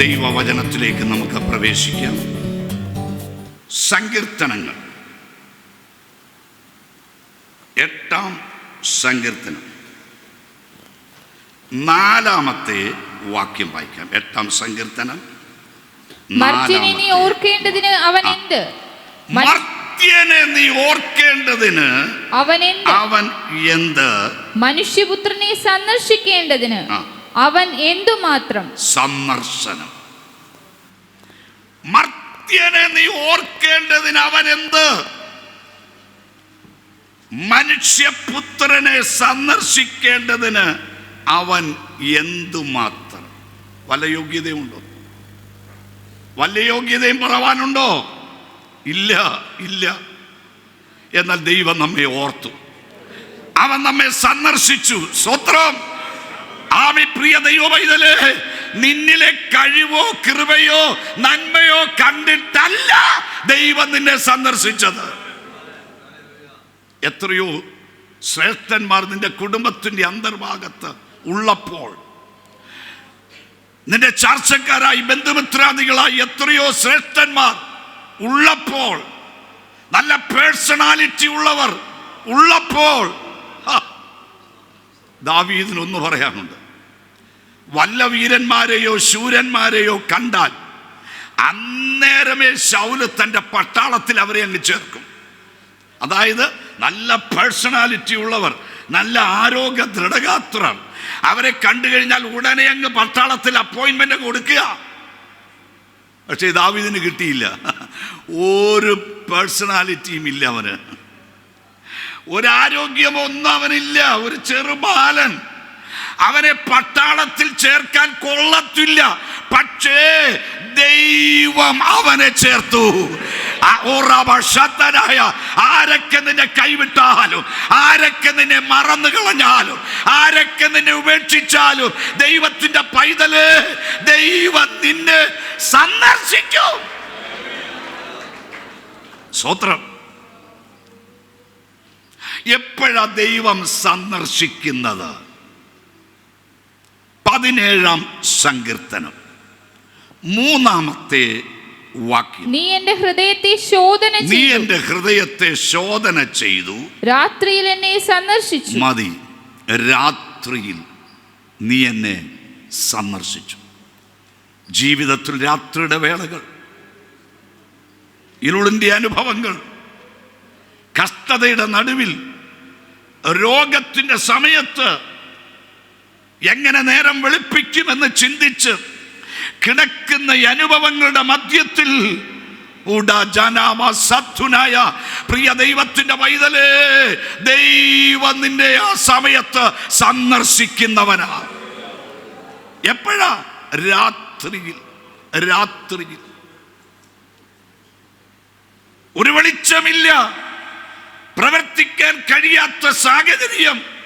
ദൈവവചനത്തിലേക്ക് നമുക്ക് പ്രവേശിക്കാം. സങ്കീർത്തനങ്ങൾ. എട്ടാം സങ്കീർത്തനം. നാലാമത്തെ വാക്യം വായിക്കാം. എട്ടാം സങ്കീർത്തനം. മർത്യനെ. ഓർക്കേണ്ടതിന് അവൻ എന്ത്? മർത്യനെ നീ ഓർക്കേണ്ടതിന് അവൻ അവൻ എന്ത്? മനുഷ്യപുത്രനെ സന്ദർശിക്കേണ്ടതിന്. അവൻ എന്തുമാത്രം? സന്ദർശനം. മർത്യനെ നീ ഓർക്കേണ്ടതിന് അവൻ എന്ത്? മനുഷ്യപുത്രനെ സന്ദർശിക്കേണ്ടതിന് അവൻ എന്തുമാത്രം? വല്ല യോഗ്യതയുണ്ടോ വല്ല യോഗ്യതയും പറവാനുണ്ടോ? ഇല്ല ഇല്ല. എന്നാൽ ദൈവം നമ്മെ ഓർത്തു. അവൻ നമ്മെ സന്ദർശിച്ചു. സ്വത്രം ആമി പ്രിയ ദൈവമൈതലേ നിന്നിലെ കഴിവോ കൃപയോ നന്മയോ കണ്ടിട്ടല്ല ദൈവം നിന്നെ സന്ദർശിച്ചത്. എത്രയോ ശ്രേഷ്ഠന്മാർ നിന്റെ കുടുംബത്തിന്റെ അന്തർഭാഗത്ത് ഉള്ളപ്പോൾ നിന്റെ ചർച്ചക്കാരായി ബന്ധുമിത്രാദികളായി എത്രയോ ശ്രേഷ്ഠന്മാർ ഉള്ളപ്പോൾ നല്ല പേഴ്സണാലിറ്റി ഉള്ളവർ ഉള്ളപ്പോൾ ദാവീദിനൊന്ന് പറയാനുണ്ട്. വല്ല വീരന്മാരെയോ ശൂരന്മാരെയോ കണ്ടാൽ അന്നേരമേ ശൗൽ തന്റെ പട്ടാളത്തിൽ അവരെ അങ്ങ് ചേർക്കും. അതായത് നല്ല പേഴ്സണാലിറ്റി ഉള്ളവർ നല്ല ആരോഗ്യ ദൃഢഗാത്രർ. അവരെ കണ്ടു കഴിഞ്ഞാൽ ഉടനെ അങ്ങ് പട്ടാളത്തിൽ അപ്പോയിൻമെന്റ് കൊടുക്കുക. പക്ഷേ ദാവീദിന് കിട്ടിയില്ല. ഒരു പേഴ്സണാലിറ്റിയും ഇല്ല അവന്. ഒരാരോഗ്യമൊന്നും അവനില്ല. ഒരു ചെറുബാലൻ. അവനെ പട്ടാളത്തിൽ ചേർക്കാൻ കൊള്ളത്തില്ല. പക്ഷേ ദൈവം അവനെ ചേർത്തു. ആ ഉറവശത്തനായ ആരൊക്കെ നിന്നെ കൈവിട്ടാലും ആരൊക്കെ നിന്നെ മറന്നു കളഞ്ഞാലും ആരൊക്കെ നിന്നെ ഉപേക്ഷിച്ചാലും ദൈവത്തിന്റെ പൈതൽ ദൈവം നിന്നെ സന്ദർശിക്കും. സ്വത്രം. എപ്പോഴാ ദൈവം സന്ദർശിക്കുന്നത്? പതിനേഴാം സങ്കീർത്തനം. മൂന്നാമത്തെ വാക്യം. നീ എന്റെ ഹൃദയത്തെ ശോധന നീ എന്റെ ഹൃദയത്തെ ശോധന ചെയ്തു. രാത്രിയിൽ എന്നെ സന്ദർശിച്ചു. മതി. രാത്രിയിൽ നീ എന്നെ സന്ദർശിച്ചു. ജീവിതത്തിൽ രാത്രിയുടെ വേളകൾ. ഇരുളിന്റെ അനുഭവങ്ങൾ. കഷ്ടതയുടെ നടുവിൽ രോഗത്തിന്റെ സമയത്ത് എങ്ങനെ നേരം വെളുപ്പിക്കുമെന്ന് ചിന്തിച്ച് കിടക്കുന്ന അനുഭവങ്ങളുടെ മധ്യത്തിൽ പ്രിയ ദൈവത്തിന്റെ പൈതലേ ദൈവം നിന്റെ ആ സമയത്ത് സന്ദർശിക്കുന്നവനാ. എപ്പോഴാ? രാത്രിയിൽ രാത്രിയിൽ. ഒരു വെളിച്ചമില്ല. പ്രവർത്തിക്കാൻ കഴിയാത്ത സാഹചര്യം.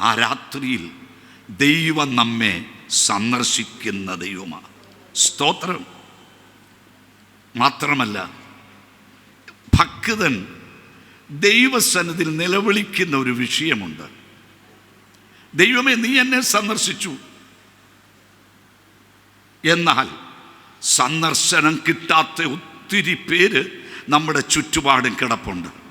ആ രാത്രിയിൽ ദൈവം നമ്മെ സന്ദർശിക്കുന്ന ദൈവമാണ്. സ്തോത്രം. മാത്രമല്ല ഭക്തൻ ദൈവസന്നിധിയിൽ നിലവിളിക്കുന്ന ഒരു വിഷയമുണ്ട്. ദൈവമേ നീ എന്നെ സന്ദർശിച്ചു. എന്നാൽ സന്ദർശനം കിട്ടാത്ത ഒത്തിരി പേര് നമ്മുടെ ചുറ്റുപാടും കിടപ്പുണ്ട്.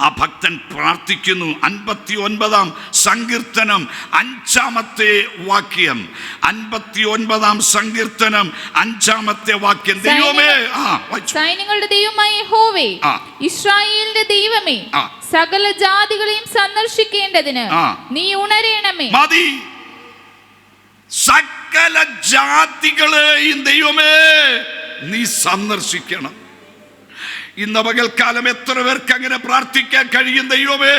ആ ഭക്തൻ പ്രാർത്ഥിക്കുന്നു. അൻപത്തി ഒൻപതാം സങ്കീർത്തനം അഞ്ചാമത്തെ വാക്യം. അൻപത്തി ഒൻപതാം സങ്കീർത്തനം അഞ്ചാമത്തെ വാക്യം. ദൈവമേ. സൈന്യങ്ങളുടെ ദൈവമായ ഹോവേ ഇസ്രായേലിന്റെ ദൈവമേ. സകല ജാതികളെയും സന്ദർശിക്കേണ്ടതിന് നീ ഉണരേണമേ. മതി. സകല ജാതികളെയും ദൈവമേ നീ സന്ദർശിക്കണം. ഇന്ന് പകൽക്കാലം എത്ര പേർക്ക് അങ്ങനെ പ്രാർത്ഥിക്കാൻ കഴിയും ദൈവമേ?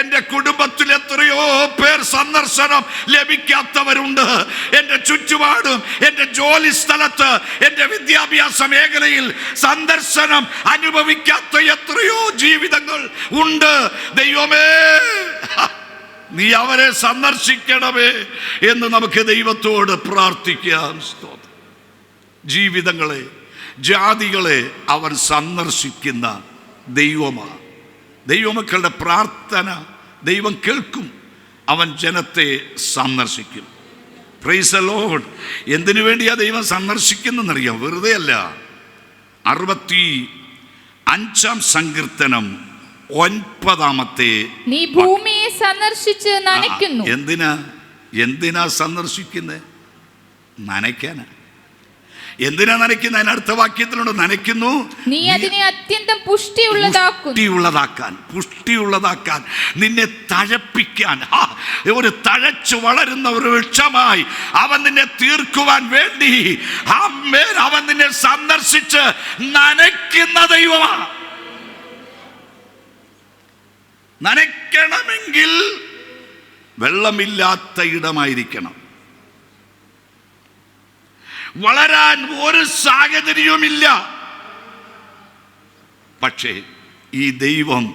എന്റെ കുടുംബത്തിൽ എത്രയോ പേർ സന്ദർശനം ലഭിക്കാത്തവരുണ്ട്. എന്റെ ചുറ്റുപാടും എന്റെ ജോലി സ്ഥലത്ത് എന്റെ വിദ്യാഭ്യാസ മേഖലയിൽ സന്ദർശനം അനുഭവിക്കാത്ത എത്രയോ ജീവിതങ്ങൾ ഉണ്ട്. ദൈവമേ നീ അവരെ സന്ദർശിക്കണമേ എന്ന് നമുക്ക് ദൈവത്തോട് പ്രാർത്ഥിക്കാം. ജീവിതങ്ങളെ ജാതികളെ അവൻ സന്ദർശിക്കുന്ന ദൈവമാണ്. ദൈവമക്കളുടെ പ്രാർത്ഥന ദൈവം കേൾക്കും അവൻ ജനത്തെ സന്ദർശിക്കും. പ്രൈസ് ലോഡ് എന്തിനു വേണ്ടിയാ ദൈവം സന്ദർശിക്കുന്നറിയാം വെറുതെ അല്ല അറുപത്തി അഞ്ചാം സങ്കീർത്തനം ഒൻപതാമത്തെ നീ ഭൂമിയെ സന്ദർശിച്ച് നനയ്ക്കുന്നു. എന്തിനാ? എന്തിനാ സന്ദർശിക്കുന്നത് നനയ്ക്കാനാ. എന്തിനാ നനയ്ക്കുന്നത് അതിന് അടുത്ത വാക്യത്തിലുണ്ട് നനയ്ക്കുന്നു. നീ അതിനെ അത്യന്തം പുഷ്ടിയുള്ളതാക്കാൻ പുഷ്ടിയുള്ളതാക്കാൻ നിന്നെ തഴപ്പിക്കാൻ. ഒരു തഴച്ചു വളരുന്ന ഒരു വൃക്ഷമായി അവൻ നിന്നെ തീർക്കുവാൻ വേണ്ടി അമ്മേൻ അവൻ നിന്നെ സന്ദർശിച്ച് നനയ്ക്കുന്ന ദൈവമാണ്. നനയ്ക്കണമെങ്കിൽ വെള്ളമില്ലാത്ത ഇടമായിരിക്കണം. വളരാൻ ഒരു സാഹചര്യവുമില്ല. പക്ഷേ ഈ ദൈവം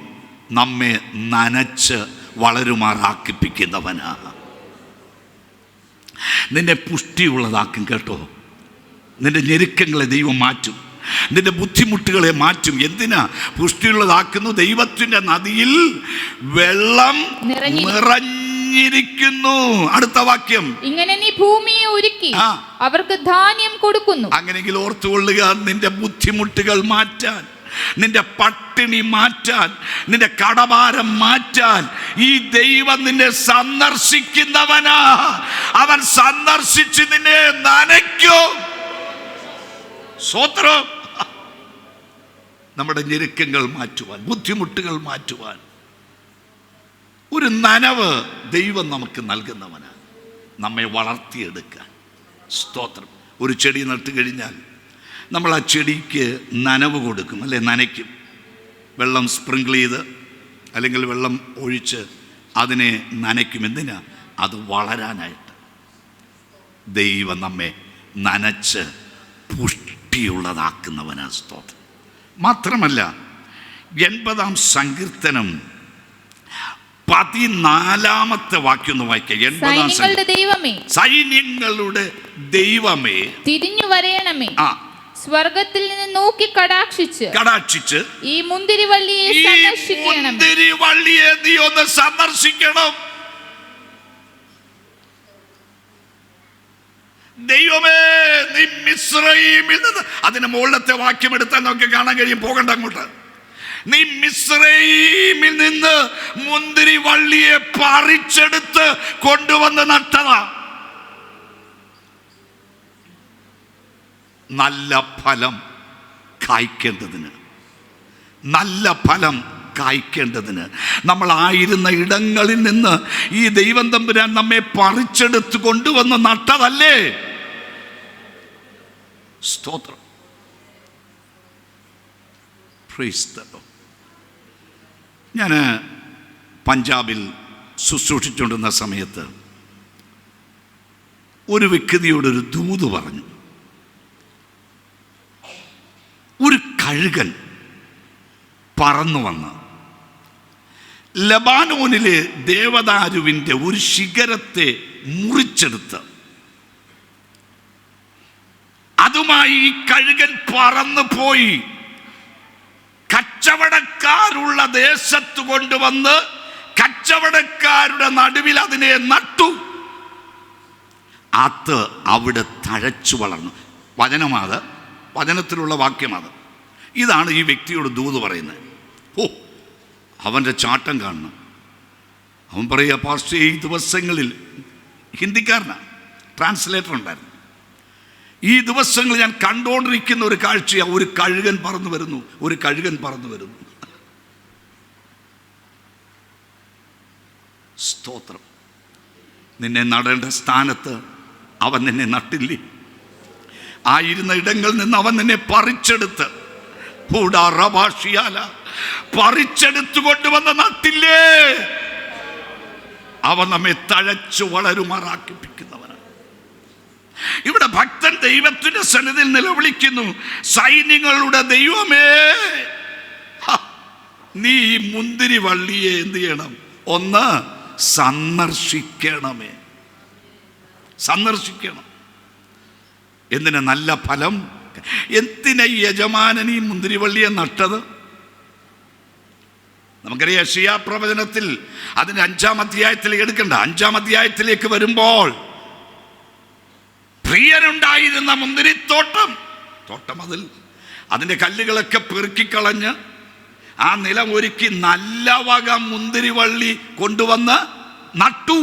നമ്മെ നനച്ച് വളരുമാറാക്കിപ്പിക്കുന്നവനാ. നിന്നെ പുഷ്ടിയുള്ളതാക്കും കേട്ടോ. നിന്റെ ഞെരുക്കങ്ങളെ ദൈവം മാറ്റും. നിന്റെ ബുദ്ധിമുട്ടുകളെ മാറ്റും. എന്തിനാ? പുഷ്ടിയുള്ളതാക്കുന്നു ദൈവത്തിന്റെ നദിയിൽ വെള്ളം നിറഞ്ഞിരിക്കുന്നു. നിറഞ്ഞിരിക്കുന്നു അടുത്ത വാക്യം. ഇങ്ങനെ നീ ഭൂമിയെ ഒരുക്കി അവർക്ക് ധാന്യം കൊടുക്കുന്നു. അങ്ങനെങ്കിൽ ഓർത്തുകൊള്ളുക നിന്റെ ബുദ്ധിമുട്ടുകൾ മാറ്റാൻ നിന്റെ പട്ടിണി മാറ്റാൻ നിന്റെ കടഭാരം മാറ്റാൻ. ഈ ദൈവം നിന്നെ സന്ദർശിക്കുന്നവനാ. അവൻ സന്ദർശിച്ച് നിന്നെ നനയ്ക്കും. സ്വത്രം. നമ്മുടെ ഞെരുക്കങ്ങൾ മാറ്റുവാൻ ബുദ്ധിമുട്ടുകൾ മാറ്റുവാൻ. ഒരു നനവ് ദൈവം നമുക്ക് നൽകുന്നവനാണ്. നമ്മെ വളർത്തിയെടുക്കാൻ. സ്തോത്രം. ഒരു ചെടി നട്ട് കഴിഞ്ഞാൽ നമ്മൾ ആ ചെടിക്ക് നനവ് കൊടുക്കും അല്ലെ? നനയ്ക്കും. വെള്ളം സ്പ്രിങ്കിൾ ചെയ്ത് അല്ലെങ്കിൽ വെള്ളം ഒഴിച്ച് അതിനെ നനയ്ക്കും. എന്തിനാ? അത് വളരാനായിട്ട്. ദൈവം നമ്മെ നനച്ച് പുഷ്ടിയുള്ളതാക്കുന്നവനാ സ്തോത്രം. മാത്രമല്ല എൺപതാം സങ്കീർത്തനം പതിനാലാമത്തെ വാക്യം ഒന്ന് വായിക്കുക ദൈവമേ. സൈന്യങ്ങളുടെ ദൈവമേ. തിരിഞ്ഞു വരയണമേ. ആ. സ്വർഗത്തിൽ നിന്ന് നോക്കി കടാക്ഷിച്ച് കടാക്ഷിച്ച് ഈ മുന്തിരിവള്ളിയെ മുന്തിരിവള്ളിയെ നീ ഒന്ന് സന്ദർശിക്കണം. ദൈവമേ നീ നിന്ന്. അതിന് മുകളിലത്തെ വാക്യം എടുത്താൽ നോക്കി കാണാൻ കഴിയും. പോകണ്ട അങ്ങോട്ട്. നീ മിശ്രീമിൽ നിന്ന് മുന്തിരി വള്ളിയെ പറിച്ചെടുത്ത് കൊണ്ടുവന്ന് നട്ടതാ. നല്ല ഫലം കായ്ക്കേണ്ടതിന്. നല്ല ഫലം കായ്ക്കേണ്ടതിന്. നമ്മൾ ആയിരുന്ന ഇടങ്ങളിൽ നിന്ന് ഈ ദൈവം തമ്പുരാൻ നമ്മെ പറിച്ചെടുത്ത് കൊണ്ടുവന്ന് നട്ടതല്ലേ? സ്തോത്രം. Praise ഞാൻ പഞ്ചാബിൽ ശുശ്രൂഷിച്ചുകൊണ്ടിരുന്ന സമയത്ത് ഒരു വ്യക്തിയോടൊരു ദൂത് പറഞ്ഞു. ഒരു കഴുകൻ പറന്നു വന്ന് ലബാനോനിലെ ദേവദാരുവിന്റെ ഒരു ശിഖരത്തെ മുറിച്ചെടുത്ത് അതുമായി ഈ കഴുകൻ പറന്നു പോയി. കച്ചവടക്കാരുള്ള ദേശത്ത് കൊണ്ടുവന്ന് കച്ചവടക്കാരുടെ നടുവിൽ അതിനെ നട്ടു. അത് അവിടെ തഴച്ചു വളർന്നു. വചനമാത് വചനത്തിലുള്ള വാക്യമാത് ഇതാണ് ഈ വ്യക്തിയോട് ദൂത് പറയുന്നത്. ഓ അവന്റെ ചാട്ടം കാണണം. അവൻ പറയുക പാസ്റ്റ് ഈ ദിവസങ്ങളിൽ ഹിന്ദിക്കാരനാണ് ട്രാൻസ്ലേറ്റർ ഉണ്ടായിരുന്നു. ഈ ദിവസങ്ങൾ ഞാൻ കണ്ടുകൊണ്ടിരിക്കുന്ന ഒരു കാഴ്ചയാണ് ഒരു കഴുകൻ പറന്നു വരുന്നു. ഒരു കഴുകൻ പറന്നു വരുന്നു. സ്തോത്രം. നിന്നെ നടേണ്ട സ്ഥാനത്ത് അവൻ നിന്നെ നട്ടില്ലേ? ആയിരുന്ന ഇടങ്ങളിൽ നിന്ന് അവൻ നിന്നെ പറിച്ചെടുത്ത്. ഹൂഡാ റബാഷിയാല പറിച്ചെടുത്തു കൊണ്ടുവന്ന നട്ടില്ലേ? അവൻ നമ്മെ തഴച്ചു വളരുമാറാക്കിപ്പിക്കുന്നവനാണ് ഇവിടെ ഭക്തൻ ദൈവത്തിന്റെ സന്നിധിയിൽ നിലവിളിക്കുന്നു. സൈന്യങ്ങളുടെ ദൈവമേ. നീ ഈ മുന്തിരി വള്ളിയെ എന്ത് ചെയ്യണം? ഒന്ന് സന്ദർശിക്കണമേ. സന്ദർശിക്കണം. എന്തിന് നല്ല ഫലം? എന്തിനാ യജമാനൻ ഈ മുന്തിരിവള്ളിയെ നട്ടത്? നമുക്കറിയാം ഷിയാ പ്രവചനത്തിൽ അതിന് അഞ്ചാം അധ്യായത്തിൽ എടുക്കണ്ട. അഞ്ചാം അധ്യായത്തിലേക്ക് വരുമ്പോൾ പ്രിയനുണ്ടായിരുന്ന മുന്തിരിത്തോട്ടം. തോട്ടം അതിൽ അതിന്റെ കല്ലുകളൊക്കെ പെറുക്കിക്കളഞ്ഞ് ആ നിലം ഒരുക്കി നല്ല വക മുന്തിരിവള്ളി കൊണ്ടുവന്ന് നട്ടു.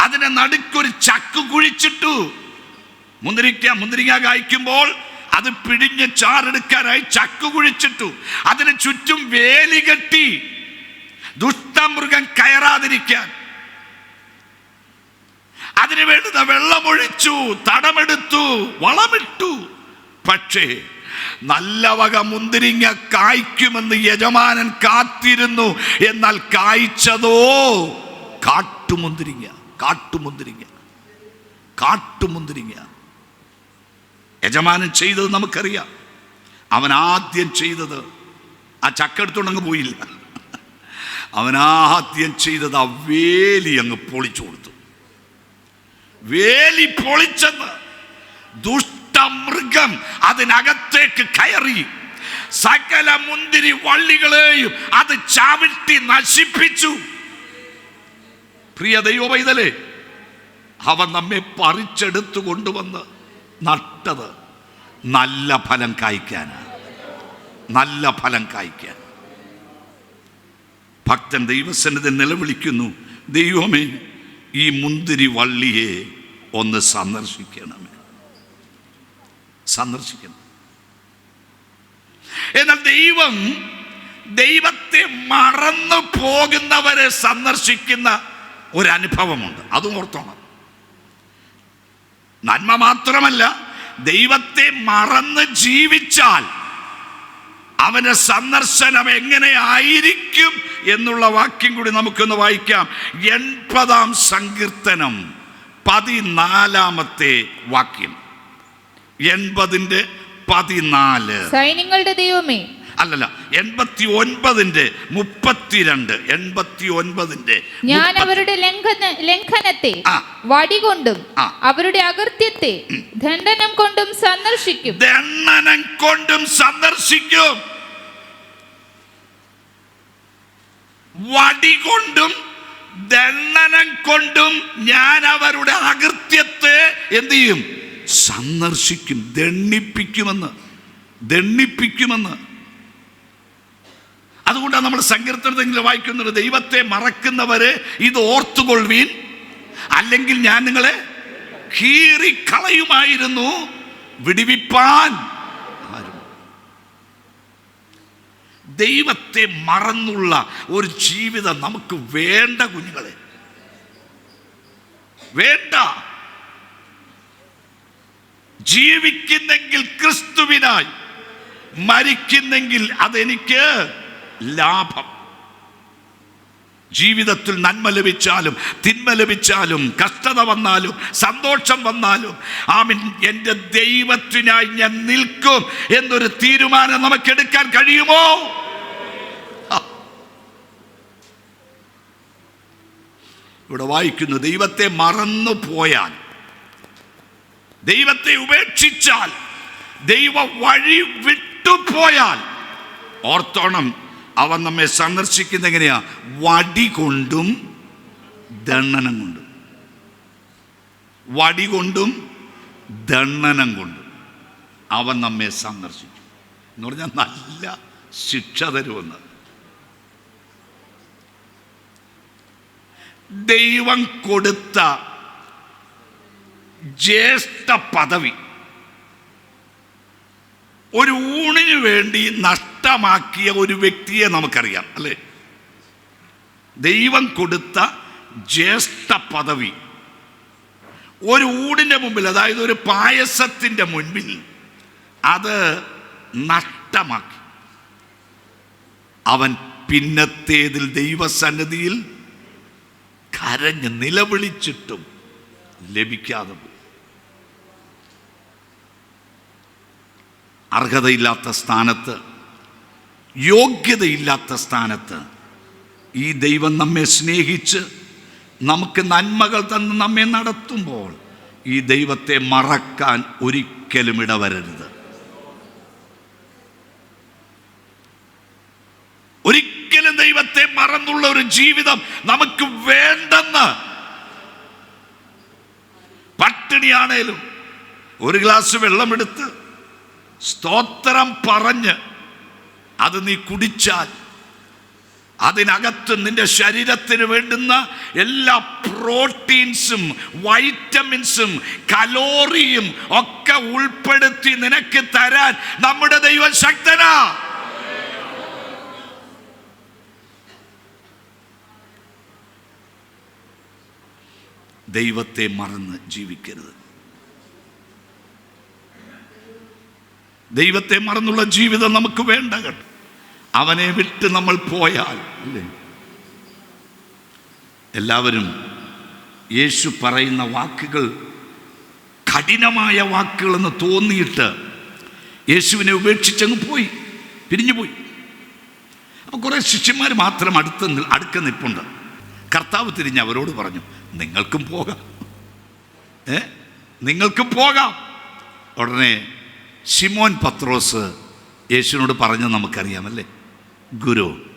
അതിനെ നടുക്കൊരു ചക്ക് കുഴിച്ചിട്ടു. മുന്തിരിക്ക മുന്തിരിങ്ങ കായ്ക്കുമ്പോൾ അത് പിടിഞ്ഞ് ചാറെടുക്കാനായി ചക്ക് കുഴിച്ചിട്ടു. അതിന് ചുറ്റും വേലി കെട്ടി ദുഷ്ടമൃഗം കയറാതിരിക്കാൻ. അതിന് വേണ്ടുന്ന വെള്ളമൊഴിച്ചു തടമെടുത്തു വളമിട്ടു. പക്ഷേ നല്ല വക മുന്തിരിങ്ങ കായ്ക്കുമെന്ന് യജമാനൻ കാത്തിരുന്നു. എന്നാൽ കായ്ച്ചതോ? കാട്ടുമുന്തിരിങ്ങ കാട്ടുമുന്തിരിങ്ങ കാട്ടുമുന്തിരിങ്ങ. യജമാനൻ ചെയ്തത് നമുക്കറിയാം. അവൻ ആദ്യം ചെയ്തത് ആ ചക്ക എടുത്തോണ്ടങ്ങ് പോയില്ല. അവൻ ആദ്യം ചെയ്തത് ആ വേലി അങ്ങ് പൊളിച്ചു കൊടുത്തു. വേലി പൊളിച്ചെന്ന് ദുഷ്ടമൃഗം അതിനകത്തേക്ക് കയറി. സകല മുന്തിരി വള്ളികളെയും അത് ചവിട്ടി നശിപ്പിച്ചു. പ്രിയ ദൈവവൈതലേ അവ നമ്മെ പറിച്ചെടുത്തു കൊണ്ടുവന്ന് നട്ടത് നല്ല ഫലം കായ്ക്കാനാണ് നല്ല ഫലം കായ്ക്കാൻ. ഭക്തൻ ദൈവസന്നിധി നിലവിളിക്കുന്നു. ദൈവമേ ഈ മുന്തിരി വള്ളിയെ ഒന്ന് സന്ദർശിക്കണമേ സന്ദർശിക്കണം. എന്നാൽ ദൈവം ദൈവത്തെ മറന്നു പോകുന്നവരെ സന്ദർശിക്കുന്ന ഒരനുഭവമുണ്ട്. അതും ഓർത്തോണം. നന്മ മാത്രമല്ല ദൈവത്തെ മറന്ന് ജീവിച്ചാൽ അവന്റെ സന്ദർശനം എങ്ങനെ ആയിരിക്കും എന്നുള്ള വാക്യം കൂടി നമുക്കൊന്ന് വായിക്കാം. എൺപതാം സങ്കീർത്തനം പതിനാലാമത്തെ വാക്യം. എൺപതിന്റെ പതിനാല്. സൈന്യങ്ങളുടെ ദൈവമേ അല്ലല്ല എൺപത്തി ഒൻപതിന്റെ മുപ്പത്തിരണ്ട് എൺപത്തി ഒൻപതിന്റെ ഞാൻ അവരുടെ ലംഘന ലംഘനത്തെ വടി വടികൊണ്ടും അവരുടെ അകൃത്യത്തെ ദണ്ഡനം കൊണ്ടും സന്ദർശിക്കും. ദണ്ഡനം കൊണ്ടും സന്ദർശിക്കും. വടി കൊണ്ടും ദണ്ണനം കൊണ്ടും ഞാൻ അവരുടെ അകൃത്യത്തെ എന്ത് ചെയ്യും? സന്ദർശിക്കും ദണ്ണിപ്പിക്കുമെന്ന് ദണ്ണിപ്പിക്കുമെന്ന് അതുകൊണ്ടാണ് നമ്മൾ സങ്കീർത്തനത്തിൽ വായിക്കുന്നത്. ദൈവത്തെ മറക്കുന്നവരെ ഇത് ഓർത്തുകൊള്ളുവീൻ. അല്ലെങ്കിൽ ഞാൻ നിങ്ങളെ കീറിക്കളയുമായിരുന്നു. വിടിവിപ്പാൻ ദൈവത്തെ മറന്നുള്ള ഒരു ജീവിതം നമുക്ക് വേണ്ട കുഞ്ഞുങ്ങളെ. വേണ്ട. ജീവിക്കുന്നെങ്കിൽ ക്രിസ്തുവിനായി. മരിക്കുന്നെങ്കിൽ അതെനിക്ക് ലാഭം ജീവിതത്തിൽ നന്മ ലഭിച്ചാലും തിന്മ ലഭിച്ചാലും കഷ്ടത വന്നാലും സന്തോഷം വന്നാലും ആമിൻ എന്റെ ദൈവത്തിനായി ഞാൻ നിൽക്കും എന്നൊരു തീരുമാനം നമുക്ക് എടുക്കാൻ കഴിയുമോ. ഇവിടെ വായിക്കുന്നു ദൈവത്തെ മറന്നു പോയാൽ ദൈവത്തെ ഉപേക്ഷിച്ചാൽ ദൈവ വഴി വിട്ടുപോയാൽ ഓർത്തോണം അവൻ നമ്മെ സന്ദർശിക്കുന്ന എങ്ങനെയാ? വടി കൊണ്ടും ദണ്ണനം കൊണ്ടും. വടി കൊണ്ടും ദണ്ണനം കൊണ്ടും അവൻ നമ്മെ സന്ദർശിക്കും. എന്ന് പറഞ്ഞാൽ നല്ല ശിക്ഷ തരുമെന്ന്. ദൈവം കൊടുത്ത ജ്യേഷ്ഠ പദവി ഒരു ഊണിന് വേണ്ടി നഷ്ടമാക്കിയ ഒരു വ്യക്തിയെ നമുക്കറിയാം അല്ലേ? ദൈവം കൊടുത്ത ജ്യേഷ്ഠ പദവി. ഒരു ഊടിന്റെ മുമ്പിൽ അതായത് ഒരു പായസത്തിന്റെ മുൻപിൽ അത് നഷ്ടമാക്കി. അവൻ പിന്നത്തേതിൽ ദൈവസന്നിധിയിൽ കരഞ്ഞ് നിലവിളിച്ചിട്ടും ലഭിക്കാതെ അർഹതയില്ലാത്ത സ്ഥാനത്ത് യോഗ്യതയില്ലാത്ത സ്ഥാനത്ത് ഈ ദൈവം നമ്മെ സ്നേഹിച്ച് നമുക്ക് നന്മകൾ തന്ന് നമ്മെ നടത്തുമ്പോൾ ഈ ദൈവത്തെ മറക്കാൻ ഒരിക്കലും ഇടവരരുത്. ഒരിക്കലും ദൈവത്തെ മറന്നുള്ള ഒരു ജീവിതം നമുക്ക് വേണ്ടെന്ന് പട്ടിണി പട്ടിണിയാണേലും ഒരു ഗ്ലാസ് വെള്ളമെടുത്ത് സ്തോത്രം പറഞ്ഞ് അത് നീ കുടിച്ചാൽ അതിനകത്ത് നിന്റെ ശരീരത്തിന് വേണ്ടുന്ന എല്ലാ പ്രോട്ടീൻസും വൈറ്റമിൻസും കലോറിയും ഒക്കെ ഉൾപ്പെടുത്തി നിനക്ക് തരാൻ നമ്മുടെ ദൈവ ശക്തനാ. ദൈവത്തെ മറന്ന് ജീവിക്കരുത്. ദൈവത്തെ മറന്നുള്ള ജീവിതം നമുക്ക് വേണ്ട അവനെ വിട്ട് നമ്മൾ പോയാൽ. അല്ലേ എല്ലാവരും യേശു പറയുന്ന വാക്കുകൾ കഠിനമായ വാക്കുകളെന്ന് തോന്നിയിട്ട് യേശുവിനെ ഉപേക്ഷിച്ചങ്ങ് പോയി പിരിഞ്ഞു പോയി. അപ്പോൾ കുറേ ശിഷ്യന്മാർ മാത്രം അടുത്ത് അടുക്ക നിപ്പുണ്ട് കർത്താവ് തിരിഞ്ഞ് അവരോട് പറഞ്ഞു നിങ്ങൾക്കും പോകാം. ഏ? നിങ്ങൾക്കും പോകാം. ഉടനെ ശിമോൻ പത്രോസ് യേശുവിനോട് പറഞ്ഞ് നമുക്കറിയാമല്ലേ? ഗുരു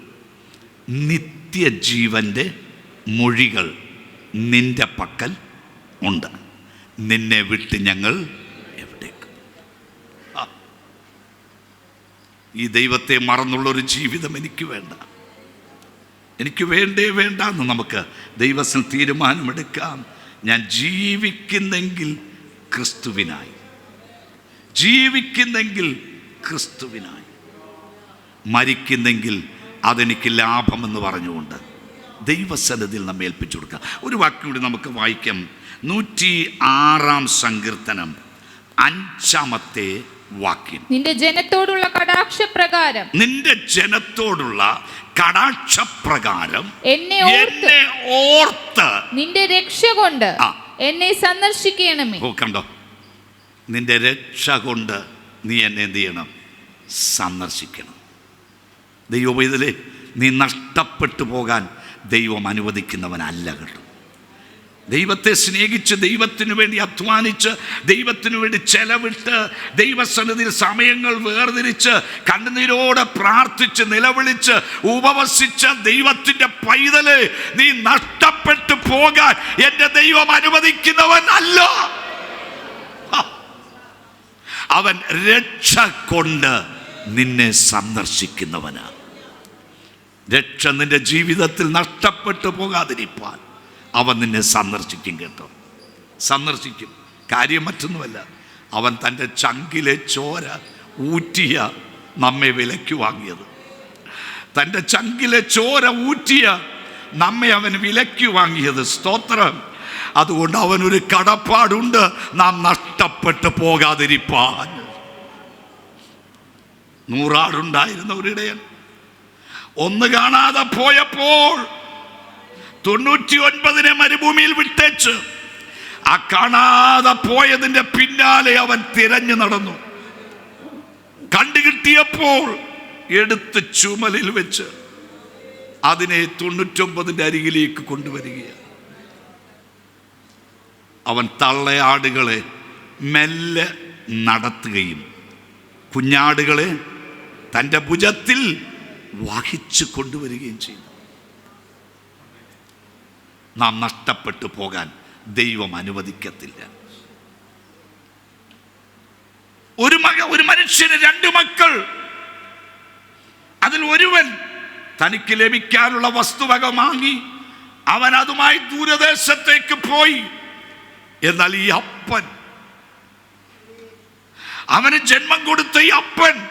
നിത്യജീവന്റെ മൊഴികൾ നിന്റെ പക്കൽ ഉണ്ട്. നിന്നെ വിട്ട് ഞങ്ങൾ എവിടേക്ക്. ഈ ദൈവത്തെ മറന്നുള്ളൊരു ജീവിതം എനിക്ക് വേണ്ട. എനിക്ക് വേണ്ടേ വേണ്ട എന്ന് നമുക്ക് ദൈവത്തിൽ തീരുമാനമെടുക്കാം. ഞാൻ ജീവിക്കുന്നെങ്കിൽ ക്രിസ്തുവിനായി. ജീവിക്കുന്നെങ്കിൽ ക്രിസ്തുവിനായി. മരിക്കുന്നെങ്കിൽ അതെനിക്ക് ലാഭമെന്ന് പറഞ്ഞുകൊണ്ട് ദൈവസന്നതിൽ നമ്മെ ഏൽപ്പിച്ചു കൊടുക്കുക. ഒരു വാക്ക് കൂടി നമുക്ക് വായിക്കാം. നൂറ്റി ആറാം സങ്കീർത്തനം അഞ്ചാമത്തെ വാക്യം നിന്റെ ജനത്തോടുള്ള കടാക്ഷപ്രകാരം നിന്റെ ജനത്തോടുള്ള കടാക്ഷപ്രകാരം എന്നെ ഓർത്ത് എന്നെ ഓർത്ത് നിന്റെ രക്ഷ കൊണ്ട് എന്നെ സന്ദർശിക്കണമേ. ഓ കണ്ടോ? നിന്റെ രക്ഷ കൊണ്ട് നീ എന്നെ എന്ത് ചെയ്യണം? സന്ദർശിക്കണം. ദൈവം ഇതിലെ നീ നഷ്ടപ്പെട്ടു പോകാൻ ദൈവം അനുവദിക്കുന്നവനല്ല കേട്ടോ. ദൈവത്തെ സ്നേഹിച്ച് ദൈവത്തിനു വേണ്ടി അധ്വാനിച്ച് ദൈവത്തിനു വേണ്ടി ചെലവിട്ട് ദൈവസന്നിധിയിൽ സമയങ്ങൾ വേർതിരിച്ച് കണ്ണുനീരോടെ പ്രാർത്ഥിച്ച് നിലവിളിച്ച് ഉപവസിച്ച ദൈവത്തിന്റെ പൈതൽ നീ നഷ്ടപ്പെട്ടു പോകാൻ എന്റെ ദൈവം അനുവദിക്കുന്നവൻ അല്ല. അവൻ രക്ഷ കൊണ്ട് നിന്നെ സന്ദർശിക്കുന്നവന്. രക്ഷ നിന്റെ ജീവിതത്തിൽ നഷ്ടപ്പെട്ടു പോകാതിരിപ്പാൻ അവൻ നിന്നെ സന്ദർശിക്കും കേട്ടോ. സന്ദർശിക്കും. കാര്യം മറ്റൊന്നുമല്ല. അവൻ തന്റെ ചങ്കിലെ ചോര ഊറ്റിയ നമ്മെ വിലയ്ക്ക് വാങ്ങിയത്. തന്റെ ചങ്കിലെ ചോര ഊറ്റിയ നമ്മെ അവൻ വിലയ്ക്ക് വാങ്ങിയത്. സ്തോത്രം. അതുകൊണ്ട് അവനൊരു കടപ്പാടുണ്ട്. നാം നഷ്ടപ്പെട്ടു പോകാതിരിപ്പാൻ. നൂറാടുണ്ടായിരുന്ന ഒരിടയൻ ഒന്ന് കാണാതെ പോയപ്പോൾ തൊണ്ണൂറ്റി ഒൻപതിനെ മരുഭൂമിയിൽ വിട്ടേച്ച് ആ കാണാതെ പോയതിന്റെ പിന്നാലെ അവൻ തിരഞ്ഞു നടന്നു. കണ്ടുകിട്ടിയപ്പോൾ എടുത്ത് ചുമലിൽ വെച്ച് അതിനെ തൊണ്ണൂറ്റൊമ്പതിന്റെ അരികിലേക്ക് കൊണ്ടുവരികയാണ്. അവൻ തള്ളയാടുകളെ മെല്ലെ നടത്തുകയും കുഞ്ഞാടുകളെ തന്റെ ഭുജത്തിൽ വഹിച്ചു കൊണ്ടുവരികയും ചെയ്യും നാം നഷ്ടപ്പെട്ടു പോകാൻ ദൈവം അനുവദിക്കത്തില്ല. ഒരു മക ഒരു മനുഷ്യന് രണ്ട് മക്കൾ. അതിൽ ഒരുവൻ തനിക്ക് ലഭിക്കാനുള്ള വസ്തുവക വാങ്ങി അവൻ അതുമായി ദൂരദേശത്തേക്ക് പോയി. എന്നാൽ ഈ അപ്പൻ അവന് ജന്മം കൊടുത്ത ഈ അപ്പൻ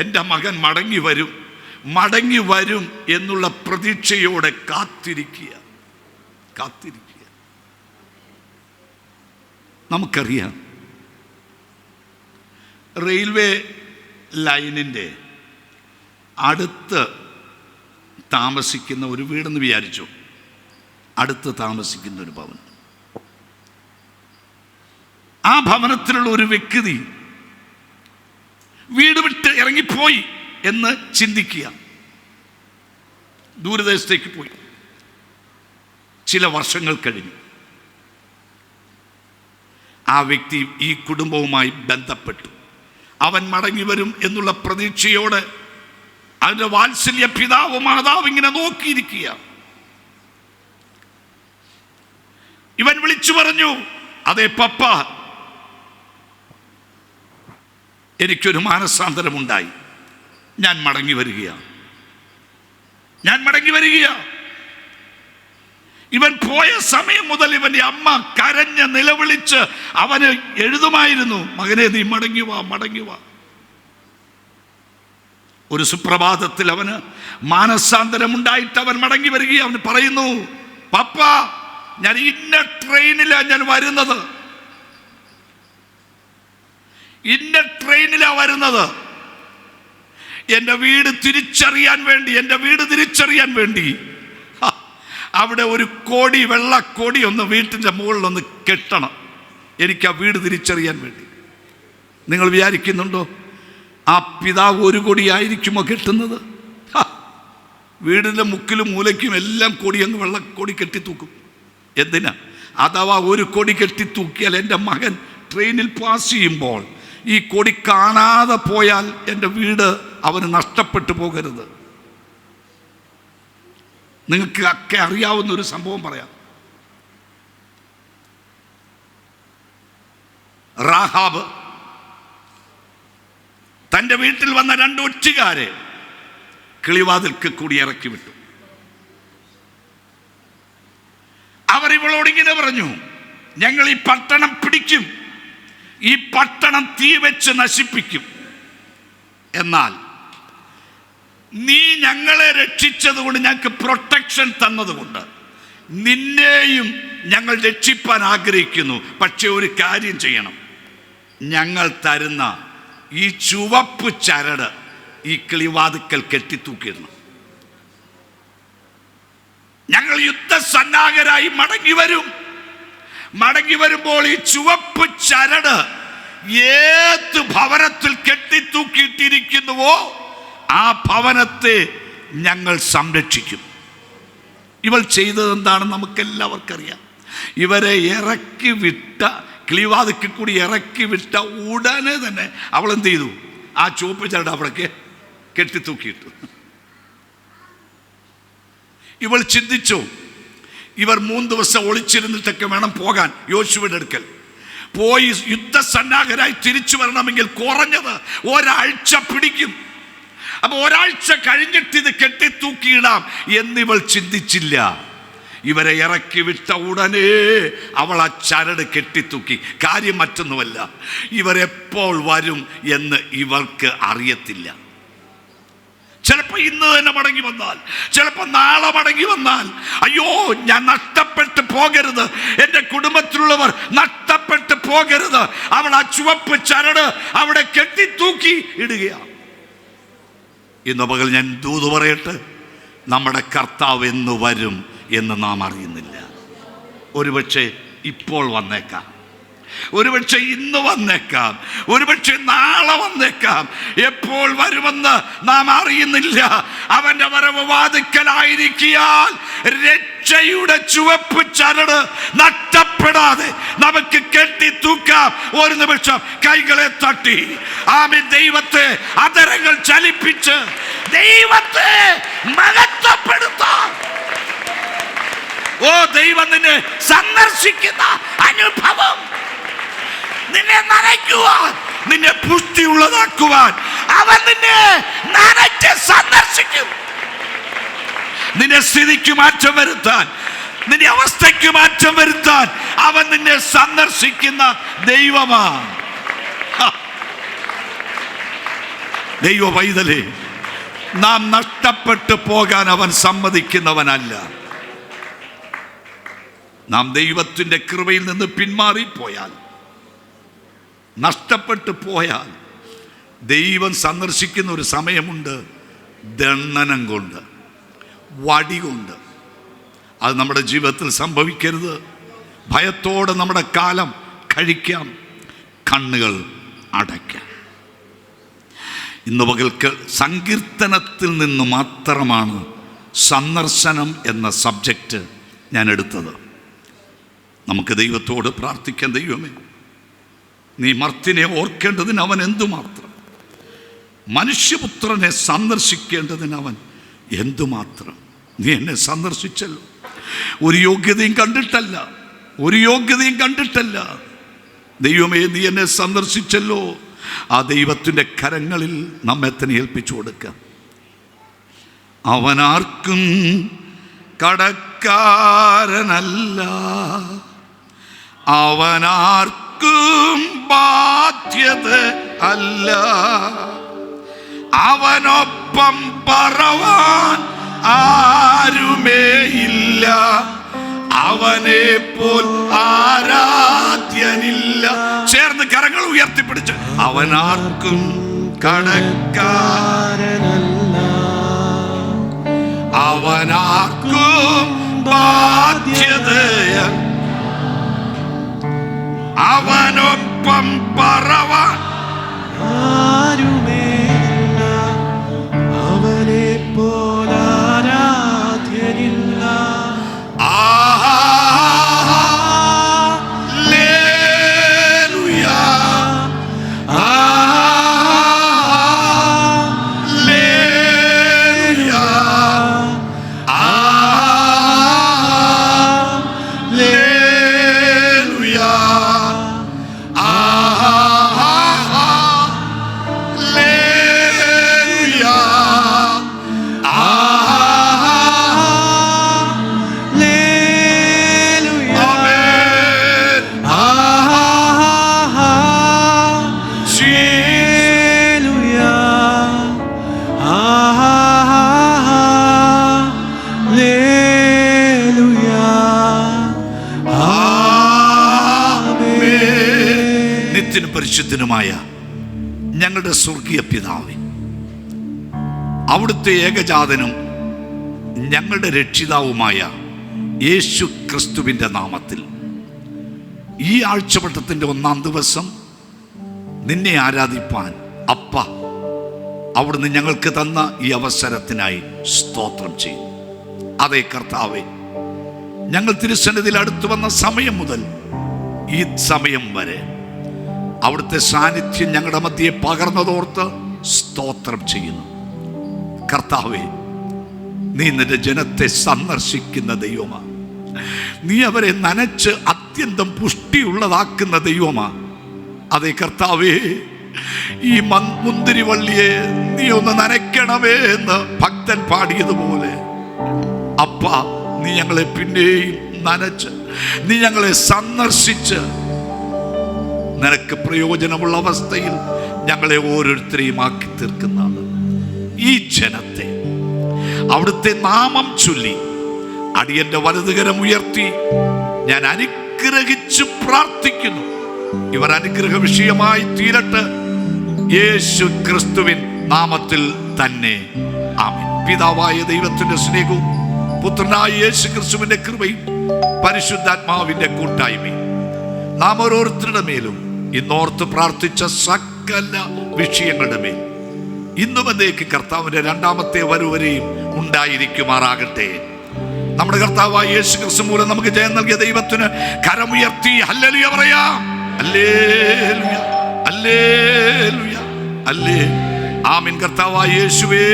എന്റെ മകൻ മടങ്ങി വരും മടങ്ങി വരും എന്നുള്ള പ്രതീക്ഷയോടെ കാത്തിരിക്കുക. കാത്തിരിക്കുക. നമുക്കറിയാം റെയിൽവേ ലൈനിന്റെ അടുത്ത് താമസിക്കുന്ന ഒരു വീടെന്ന് വിചാരിച്ചു. അടുത്ത് താമസിക്കുന്ന ഒരു ഭവനം ആ ഭവനത്തിലുള്ള ഒരു വ്യക്തി വീട് വിട്ട് ഇറങ്ങിപ്പോയി എന്ന് ചിന്തിക്കുക. ദൂരദേശത്തേക്ക് പോയി. ചില വർഷങ്ങൾ കഴിഞ്ഞു. ആ വ്യക്തി ഈ കുടുംബവുമായി ബന്ധപ്പെട്ടു. അവൻ മടങ്ങി വരും എന്നുള്ള പ്രതീക്ഷയോടെ അവന്റെ വാത്സല്യ പിതാവ് മാതാവ് ഇങ്ങനെ നോക്കിയിരിക്കുക. ഇവൻ വിളിച്ചു പറഞ്ഞു അതെ പപ്പ എനിക്കൊരു മാനസാന്തരമുണ്ടായി. ഞാൻ മടങ്ങി വരികയാണ്. ഞാൻ മടങ്ങി വരികയാണ്. ഇവൻ പോയ സമയം മുതൽ ഇവന്റെ അമ്മ കരഞ്ഞ് നിലവിളിച്ച് അവന് എഴുതുമായിരുന്നു മകനെ നീ മടങ്ങി വാ മടങ്ങി വാ. ഒരു സുപ്രഭാതത്തിൽ അവന് മാനസാന്തരമുണ്ടായിട്ട് അവൻ മടങ്ങി വരികയും അവന് പറയുന്നു പപ്പ ഞാൻ ഇന്ന ട്രെയിനിലാണ് ഞാൻ വരുന്നത്. ഇന്ന ട്രെയിനിലാണ് വരുന്നത്. എന്റെ വീട് തിരിച്ചറിയാൻ വേണ്ടി എന്റെ വീട് തിരിച്ചറിയാൻ വേണ്ടി. അവിടെ ഒരു കോടി വെള്ള വെള്ളക്കോടി ഒന്ന് വീട്ടിന്റെ മുകളിലൊന്ന് കെട്ടണം. എനിക്ക് ആ വീട് തിരിച്ചറിയാൻ വേണ്ടി. നിങ്ങൾ വിചാരിക്കുന്നുണ്ടോ? ആ പിതാവ് ഒരു കൊടിയായിരിക്കുമോ കെട്ടുന്നത്? വീടിന്റെ മുക്കിലും മൂലയ്ക്കും എല്ലാം കൊടി അങ്ങ് വെള്ളക്കൊടി കെട്ടിത്തൂക്കും. എന്തിനാ? അഥവാ ഒരു കൊടി കെട്ടിത്തൂക്കിയാൽ എന്റെ മകൻ ട്രെയിനിൽ പാസ് ചെയ്യുമ്പോൾ ഈ കൊടി കാണാതെ പോയാൽ എന്റെ വീട് അവന് നഷ്ടപ്പെട്ടു പോകരുത്. നിങ്ങൾക്ക് ഒക്കെ അറിയാവുന്ന ഒരു സംഭവം പറയാം. റാഹാബ് തന്റെ വീട്ടിൽ വന്ന രണ്ട് ഒറ്റുകാരെ കിളിവാതിൽക്ക് കൂടി ഇറക്കി വിട്ടു. അവർ ഇവളോട് ഇങ്ങനെ പറഞ്ഞു ഞങ്ങൾ ഈ പട്ടണം പിടിക്കും. ഈ പട്ടണം തീ വെച്ച് നശിപ്പിക്കും. എന്നാൽ നീ ഞങ്ങളെ രക്ഷിച്ചതുകൊണ്ട് ഞങ്ങൾക്ക് പ്രൊട്ടക്ഷൻ തന്നതുകൊണ്ട് നിന്നെയും ഞങ്ങൾ രക്ഷിപ്പാൻ ആഗ്രഹിക്കുന്നു. പക്ഷെ ഒരു കാര്യം ചെയ്യണം. ഞങ്ങൾ തരുന്ന ഈ ചുവപ്പ് ചരട് ഈ കിളിവാതുക്കൽ കെട്ടിത്തൂക്കിയിരുന്നു ഞങ്ങൾ യുദ്ധസന്നാഹരായി മടങ്ങി വരും. മടങ്ങി വരുമ്പോൾ ഈ ചുവപ്പ് ചരട് ഏത് ഭവനത്തിൽ കെട്ടിത്തൂക്കിയിട്ടിരിക്കുന്നുവോ ആ ഭവനത്തെ ഞങ്ങൾ സംരക്ഷിക്കും. ഇവൾ ചെയ്തത് എന്താണെന്ന് നമുക്കെല്ലാവർക്കും അറിയാം ഇവരെ ഇറക്കി വിട്ട കിളിവാതിക്ക് കൂടി ഇറക്കി വിട്ട ഉടനെ തന്നെ അവൾ എന്ത് ചെയ്തു? ആ ചുവപ്പ് ചരട് അവിടേക്ക് കെട്ടിത്തൂക്കിയിട്ടു. ഇവൾ ചിന്തിച്ചു ഇവർ മൂന്ന് ദിവസം ഒളിച്ചിരുന്നിട്ടൊക്കെ വേണം പോകാൻ യോശുവിന്റെ അടുക്കൽ. പോയി യുദ്ധസന്നാഹരായി തിരിച്ചു വരണമെങ്കിൽ കുറഞ്ഞത് ഒരാഴ്ച പിടിക്കും. അപ്പൊ ഒരാഴ്ച കഴിഞ്ഞിട്ട് ഇത് കെട്ടിത്തൂക്കിയിടാം എന്നിവൾ ചിന്തിച്ചില്ല. ഇവരെ ഇറക്കി വിട്ട ഉടനെ അവൾ ആ ചരട് കെട്ടിത്തൂക്കി. കാര്യം മറ്റൊന്നുമല്ല ഇവരെപ്പോൾ വരും എന്ന് ഇവർക്ക് അറിയത്തില്ല. ചിലപ്പോൾ ഇന്ന് തന്നെ മടങ്ങി വന്നാൽ ചിലപ്പോൾ നാളെ മടങ്ങി വന്നാൽ അയ്യോ ഞാൻ നഷ്ടപ്പെട്ടു പോകരുത്. എന്റെ കുടുംബത്തിലുള്ളവർ നഷ്ടപ്പെട്ടു പോകരുത്. അവൾ ആ ചുവപ്പ് ചരട് അവിടെ കെട്ടിത്തൂക്കി ഇടുകയാണ്. ഇന്ന് പകൽ ഞാൻ ദൂത് പറയട്ടെ നമ്മുടെ കർത്താവ് എന്ന് വരും എന്ന് നാം അറിയുന്നില്ല. ഒരുപക്ഷെ ഇപ്പോൾ വന്നേക്കാം. ഒരുപക്ഷെ ഇന്ന് വന്നേക്കാം ഒരുപക്ഷെ നാളെ വന്നേക്കാം. എപ്പോൾ വരുമെന്ന് നാം അറിയുന്നില്ല. അവന്റെ വരവ് വാതിക്കലായിരിക്കിയാൽ രക്ഷയുടെ ചുവപ്പ് ചരട് നഷ്ടപ്പെടാതെ നമുക്ക് കെട്ടി തൂക്കാം. ഒരു നിമിഷം കൈകളെ തട്ടി. ആമി ദൈവത്തെ അതരങ്ങൾ ചലിപ്പിച്ച് ദൈവത്തെ മഹത്വപ്പെടുത്താം. ഓ ദൈവം നിന്നെ സന്ദർശിക്കുന്ന അനുഭവം. നിന്നെ നനയ്ക്കുവാൻ നിന്നെ പുഷ്ടിയുള്ളതാക്കുവാൻ അവൻ നിന്നെ നനച്ച് സന്ദർശിക്കും. നിന്റെ സ്ഥിതിക്ക് മാറ്റം വരുത്താൻ നിന്റെ അവസ്ഥയ്ക്ക് മാറ്റം വരുത്താൻ അവൻ നിന്നെ സന്ദർശിക്കുന്ന ദൈവമാണ്. ദൈവ പൈതലേ നാം നഷ്ടപ്പെട്ടു പോകാൻ അവൻ സമ്മതിക്കുന്നവനല്ല. നാം ദൈവത്തിന്റെ കൃപയിൽ നിന്ന് പിന്മാറിപ്പോയാൽ നഷ്ടപ്പെട്ടു പോയാൽ ദൈവം സന്ദർശിക്കുന്ന ഒരു സമയമുണ്ട് ദണ്ണനം കൊണ്ട് വടി കൊണ്ട്. അത് നമ്മുടെ ജീവിതത്തിൽ സംഭവിക്കരുത്. ഭയത്തോടെ നമ്മുടെ കാലം കഴിക്കാം കണ്ണുകൾ അടയ്ക്കാം. ഇന്ന് പകൽക്ക് സങ്കീർത്തനത്തിൽ നിന്ന് മാത്രമാണ് സന്ദർശനം എന്ന സബ്ജക്റ്റ് ഞാൻ എടുത്തത്. നമുക്ക് ദൈവത്തോട് പ്രാർത്ഥിക്കാൻ ദൈവമേ. നീ മർത്തിനെ ഓർക്കേണ്ടതിന് അവൻ എന്തുമാത്രം മനുഷ്യപുത്രനെ സന്ദർശിക്കേണ്ടതിന് അവൻ എന്തുമാത്രം നീ എന്നെ സന്ദർശിച്ചല്ലോ. ഒരു യോഗ്യതയും കണ്ടിട്ടല്ല ഒരു യോഗ്യതയും കണ്ടിട്ടല്ല. ദൈവമേ നീ എന്നെ സന്ദർശിച്ചല്ലോ. ആ ദൈവത്തിന്റെ കരങ്ങളിൽ നമ്മെ തന്നെ ഏൽപ്പിച്ചു കൊടുക്കാം. അവനാർക്കും കടക്കാരനല്ല. അവനാർക്കും ബാധ്യത അല്ല. അവനൊപ്പം പറവാൻ ആരുമേയില്ല അവനെ പോൽ ആരാധ്യനില്ല. ചേർന്ന് കരങ്ങൾ ഉയർത്തിപ്പിടിച്ച് അവനാർക്കും കടക്കാരനല്ല. അവനാർക്കും ബാധ്യതയ അവനൊപ്പം പറവാൻ. ആരുമേയില്ല പരിശുദ്ധനുമായ ഞങ്ങളുടെ സ്വർഗീയ പിതാവേ. അവിടുത്തെ ഏകജാതനും ഞങ്ങളുടെ രക്ഷിതാവുമായ യേശു ക്രിസ്തുവിന്റെ നാമത്തിൽ. ഈ ആഴ്ചവട്ടത്തിന്റെ ഒന്നാം ദിവസം നിന്നെ ആരാധിപ്പാൻ അപ്പ അവിടുന്ന് ഞങ്ങൾക്ക് തന്ന ഈ അവസരത്തിനായി സ്തോത്രം ചെയ്യും അതേ കർത്താവെ ഞങ്ങൾ തിരുസന്നിധിയിൽ അടുത്തു വന്ന സമയം മുതൽ ഈ സമയം വരെ അവിടുത്തെ സാന്നിധ്യം ഞങ്ങളുടെ മധ്യയെ പകർന്നതോർത്ത് സ്തോത്രം ചെയ്യുന്നു. കർത്താവേ നീ നിന്റെ ജനത്തെ സന്ദർശിക്കുന്ന ദൈവമാ. നീ അവരെ നനച്ച് അത്യന്തം പുഷ്ടിയുള്ളതാക്കുന്ന ദൈവമാ. അതേ കർത്താവേ ഈ മുന്തിരിവള്ളിയെ നീ ഒന്ന് നനയ്ക്കണമേ എന്ന് ഭക്തൻ പാടിയതുപോലെ. അപ്പ നീ ഞങ്ങളെ പിന്നെയും നനച്ച് നീ ഞങ്ങളെ സന്ദർശിച്ച് നിനക്ക് പ്രയോജനമുള്ള അവസ്ഥയിൽ ഞങ്ങളെ ഓരോരുത്തരെയും ആക്കി തീർക്കുന്നതാണ്. ഈ ജനത്തെ അവിടുത്തെ നാമം ചൊല്ലി അടിയന്റെ വലതുകരം ഉയർത്തി ഞാൻ അനുഗ്രഹിച്ചു പ്രാർത്ഥിക്കുന്നു. ഇവർ അനുഗ്രഹ വിഷയമായി തീരട്ട്. യേശു ക്രിസ്തുവിൻ നാമത്തിൽ തന്നെ പിതാവായ ദൈവത്തിന്റെ സ്നേഹവും പുത്രനായ യേശു ക്രിസ്തുവിന്റെ കൃപയും പരിശുദ്ധാത്മാവിന്റെ കൂട്ടായ്മയും നാം ഓരോരുത്തരുടെ മേലും ഇന്നോർത്ത് പ്രാർത്ഥിച്ച സകല വിഷയങ്ങളുടെ മേൽ. ഇന്നും എന്നേക്ക് കർത്താവിന്റെ രണ്ടാമത്തെ വരുവരെയും ഉണ്ടായിരിക്കുമാറാകട്ടെ. നമ്മുടെ കർത്താവായ യേശു ക്രിസ്തു മൂലം നമുക്ക് ജയം നൽകിയ ദൈവത്തിന് കരമുയർത്തി ഹല്ലേലൂയ പറയാം. ഹല്ലേലൂയ ഹല്ലേലൂയ അല്ലേ ആമിൻ കർത്താവായ യേശുവേ.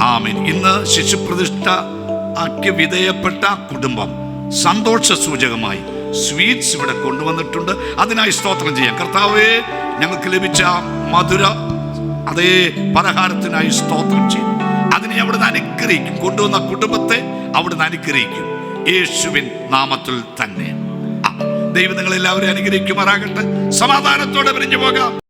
ആമിൻ. ഇന്ന് ശിശുപ്രതിഷ്ഠ ആക്കി വിധേയപ്പെട്ട കുടുംബം സന്തോഷ സൂചകമായി സ്വീറ്റ്സ് ഇവിടെ കൊണ്ടുവന്നിട്ടുണ്ട്. അതിനായി സ്തോത്രം ചെയ്യാം. കർത്താവേ ഞങ്ങൾക്ക് ലഭിച്ച മധുര അതേ പലഹാരത്തിനായി സ്തോത്രം ചെയ്യും. അതിനെ അവിടുന്ന് അനുഗ്രഹിക്കും. കൊണ്ടുവന്ന കുടുംബത്തെ അവിടുന്ന് അനുഗ്രഹിക്കും. യേശുവിൻ നാമത്തിൽ തന്നെ. ദൈവം നിങ്ങളെല്ലാവരും അനുഗ്രഹിക്കുമാറാകട്ടെ. സമാധാനത്തോടെ പിരിഞ്ഞു പോകാം.